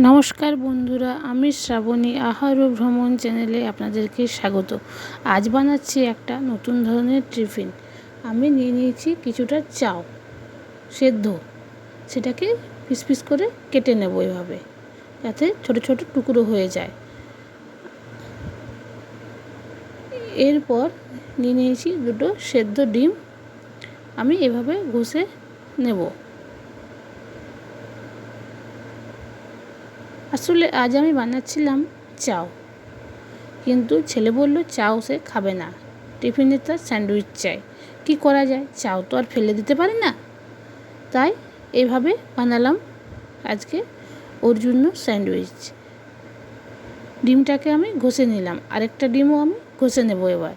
নমস্কার বন্ধুরা, আমি শ্রাবণী আহার ও ভ্রমণ চ্যানেলে আপনাদেরকে স্বাগত। আজ বানাচ্ছি একটা নতুন ধরনের টিফিন। আমি নিয়ে নিয়েছি কিছুটা চাও, সেদ্ধ। সেটাকে পিস পিস করে কেটে নেব এভাবে, যাতে ছোট ছোট টুকরো হয়ে যায়। এরপর নিয়ে নিয়েছি দুটো সেদ্ধ ডিম। আমি এভাবে ঘষে নেব। আসলে আজ আমি বানাচ্ছিলাম চাও। কিন্তু ছেলে বলল, চাও সে খাবে না। টিফিনে তার স্যান্ডউইচ চাই। কী করা যায়? চাও তো আর ফেলে দিতে পারি না। তাই এভাবে বানালাম আজকে ওর জন্য স্যান্ডউইচ। ডিমটাকে আমি ঘষে নিলাম। আরেকটা ডিমও আমি ঘষে নেব এবার।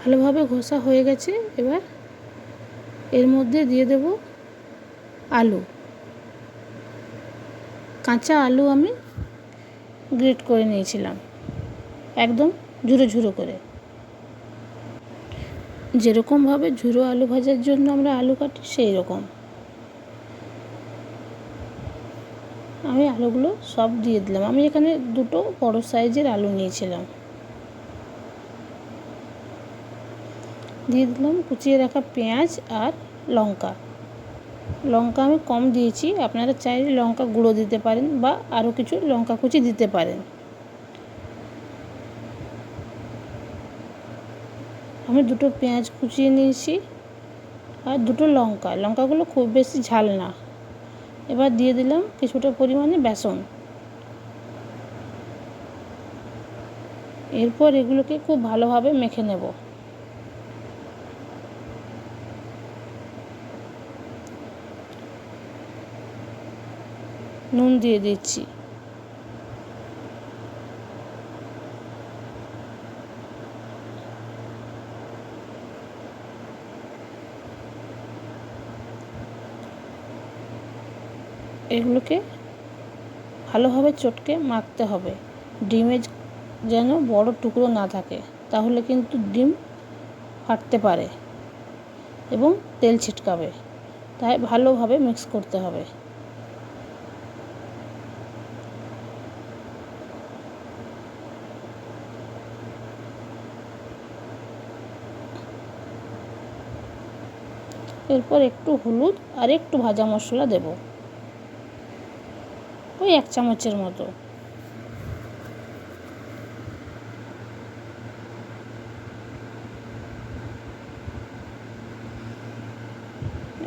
ভালোভাবে ঘষা হয়ে গেছে এবার এর মধ্যে দিয়ে দেব আলু। কাঁচা আলু আমি গ্রেট করে নিয়েছিলাম, একদম ঝুরো ঝুরো করে। যেরকমভাবে ঝুরো আলু ভাজার জন্য আমরা আলু কাটি সেই রকম আমি আলুগুলো সব দিয়ে দিলাম। আমি এখানে দুটো বড় সাইজের আলু নিয়েছিলাম। দিয়ে দিলাম কুচিয়ে রাখা পেঁয়াজ আর লঙ্কা। লঙ্কা আমি কম দিয়েছি, আপনারা চাইলে লঙ্কা গুঁড়ো দিতে পারেন বা আরও কিছু লঙ্কা কুচি দিতে পারেন। আমি দুটো পেঁয়াজ কুচিয়ে নিয়েছি আর দুটো লঙ্কা। লঙ্কাগুলো খুব বেশি ঝাল না। এবার দিয়ে দিলাম কিছুটা পরিমাণে বেসন। এরপর এগুলোকে খুব ভালোভাবে মেখে নেব। নুন দিয়ে দিচ্ছি। এগুলোকে ভালোভাবে চটকে মাখতে হবে। ডিমে যেন বড় টুকরো না থাকে, তাহলে কিন্তু ডিম ফাটতে পারে এবং তেল ছিটকাবে। তাই ভালোভাবে মিক্স করতে হবে। এরপর একটু হলুদ আর একটু ভাজা মশলা দেব। ওই এক চামচের মতো।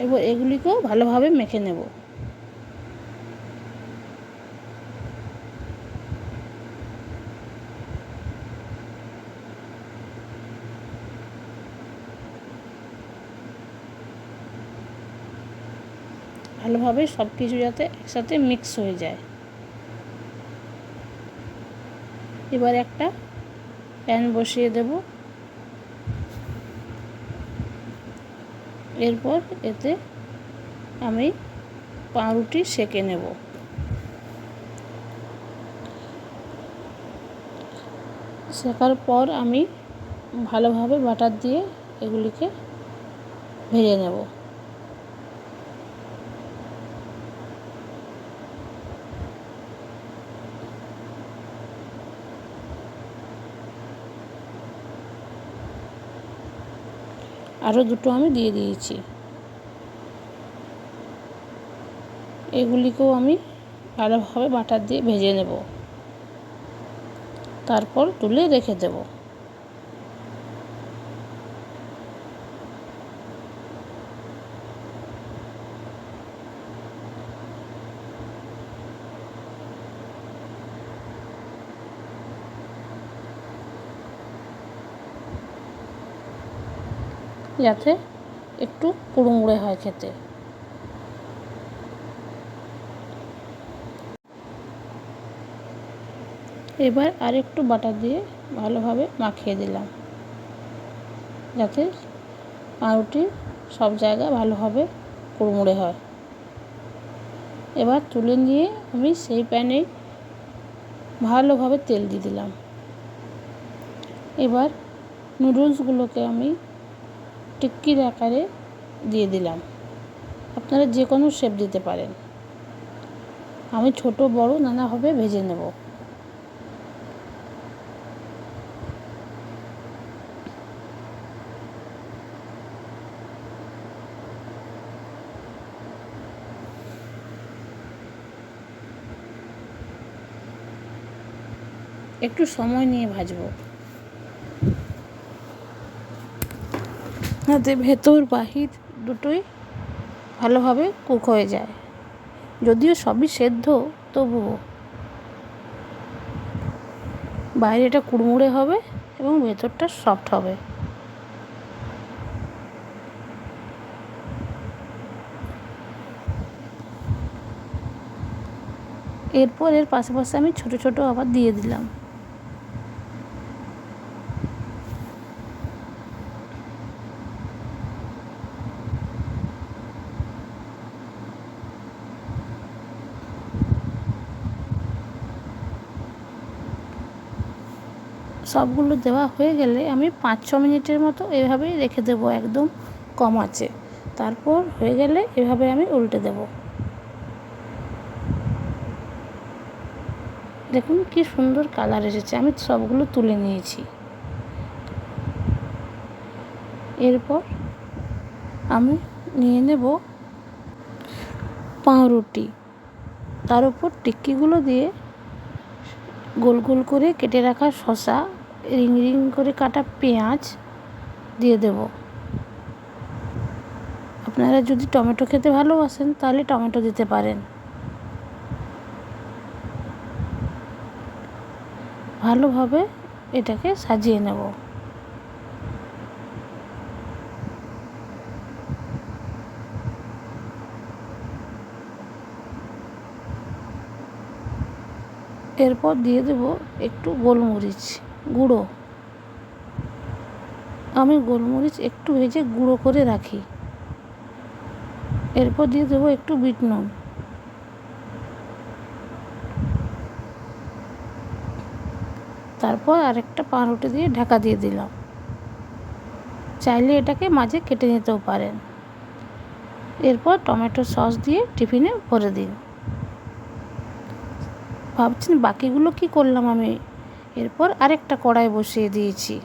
এবার এগুলিকেও ভালোভাবে মেখে নেব। ভালোভাবে সব কিছু যাতে একসাথে মিক্স হয়ে যায়। এবার একটা প্যান বসিয়ে দেব। এরপর এতে আমি পাউরুটি সেকে নেব। শেখার পর আমি ভালোভাবে বাটার দিয়ে এগুলিকে ভেজে নেব। আরও দুটো আমি দিয়ে দিয়েছি। এগুলিকেও আমি ভালোভাবে বাটার দিয়ে ভেজে নেব। তারপর তুলে রেখে দেব। যাতে একটু কুড়মুড়ে হয় খেতে। এবার আর একটু বাটার দিয়ে ভালোভাবে মাখিয়ে দিলাম। যাতে পাউরুটি সব জায়গায় ভালোভাবে কুড়মুড়ে হয়। এবার তুলে নিয়ে আমি সেই প্যানেই ভালোভাবে তেল দিয়ে দিলাম। এবার নুডলসগুলোকে আমি টিক্কির আকারে দিয়ে দিলাম। আপনারা যে কোনো শেপ দিতে পারেন। আমি ছোট, বড় নানাভাবে ভেজে নেব। একটু সময় নিয়ে ভাজবো। যাতে ভেতর, বাহির দুটোই ভালোভাবে কুক হয়ে যায়। যদিও সবই সেদ্ধ, তবুও। বাইরেটা কুড়মুড়ে হবে এবং ভেতরটা সফট হবে। এরপর এর পাশে পাশে আমি ছোট ছোট আবার দিয়ে দিলাম। সবগুলো দেওয়া হয়ে গেলে আমি পাঁচ, ছ মিনিটের মতো এভাবেই রেখে দেবো, একদম কম আছে। তারপর হয়ে গেলে এভাবে আমি উল্টে দেব। দেখুন কি সুন্দর কালার এসেছে, আমি সবগুলো তুলে নিয়েছি। এরপর আমি নিয়ে নেব পাউরুটি। তার উপর টিক্কিগুলো দিয়ে গোল গোল করে কেটে রাখা শসা রিং রিং করে কাটা পেঁয়াজ দিয়ে দেব। আপনারা যদি টমেটো খেতে ভালোবাসেন, তাহলে টমেটো দিতে পারেন। ভালোভাবে এটাকে সাজিয়ে নেব। এরপর দিয়ে দেব একটু গোলমরিচ। গুঁড়ো। আমি গোলমরিচ একটু ভেজে গুঁড়ো করে রাখি। এরপর দিয়ে দেবো একটু বিট নুন। তারপর আরেকটা পাউরুটি দিয়ে ঢাকা দিয়ে দিলাম। চাইলে এটাকে মাঝে কেটে নিতেও পারেন। এরপর টমেটো সস দিয়ে টিফিনে ভরে দিন। ভাবছেন বাকিগুলো কি করলাম আমি? এরপর আরেকটা কড়াই বসিয়ে দিয়েছি।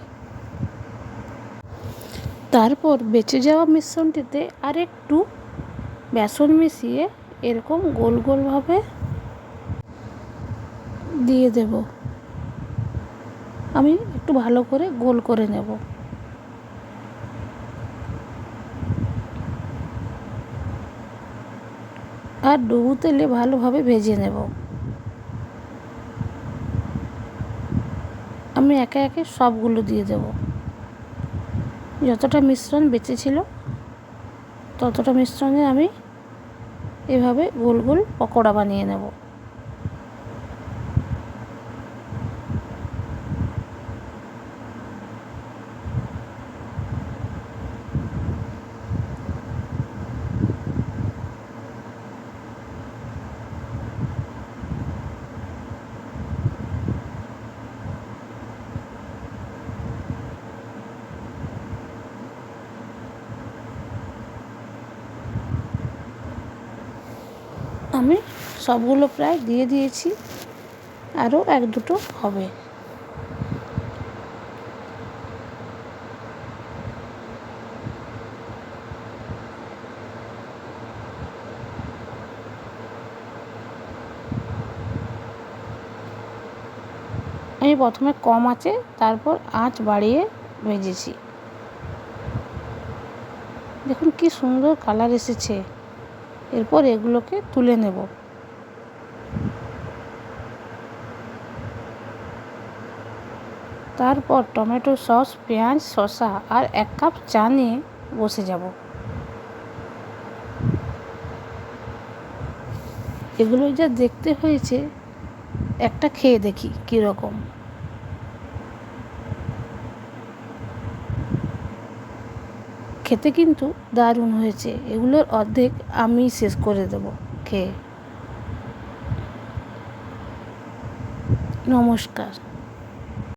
তারপর বেঁচে যাওয়া মিশ্রণটিতে আরেকটু বেসন মিশিয়ে এরকম গোল গোলভাবে দিয়ে দেব। আমি একটু ভালো করে গোল করে নেব। আর ডুবু তেলে ভালোভাবে ভেজে নেব। আমি একে একে সবগুলো দিয়ে দেব। যতটা মিশ্রণ বেঁচে ছিল, ততটা মিশ্রণে আমি এভাবে গোল গোল পকোড়া বানিয়ে নেব। আমি সবগুলো প্রায় দিয়ে দিয়েছি। আরও এক দুটো হবে। আমি প্রথমে কম আছে, তারপর আঁচ বাড়িয়ে ভেজেছি। দেখুন কি সুন্দর কালার এসেছে। এরপর এগুলোকে তুলে নেব। তারপর টমেটো সস, পেঁয়াজ, শসা আর এক কাপ চা নিয়ে বসে যাব। এগুলো যা দেখতে হয়েছে, একটা খেয়ে দেখি কীরকম। খেতে কিন্তু দারুণ হয়েছে। এগুলোর অর্ধেক আমি শেষ করে দেব। খেয়ে। নমস্কার।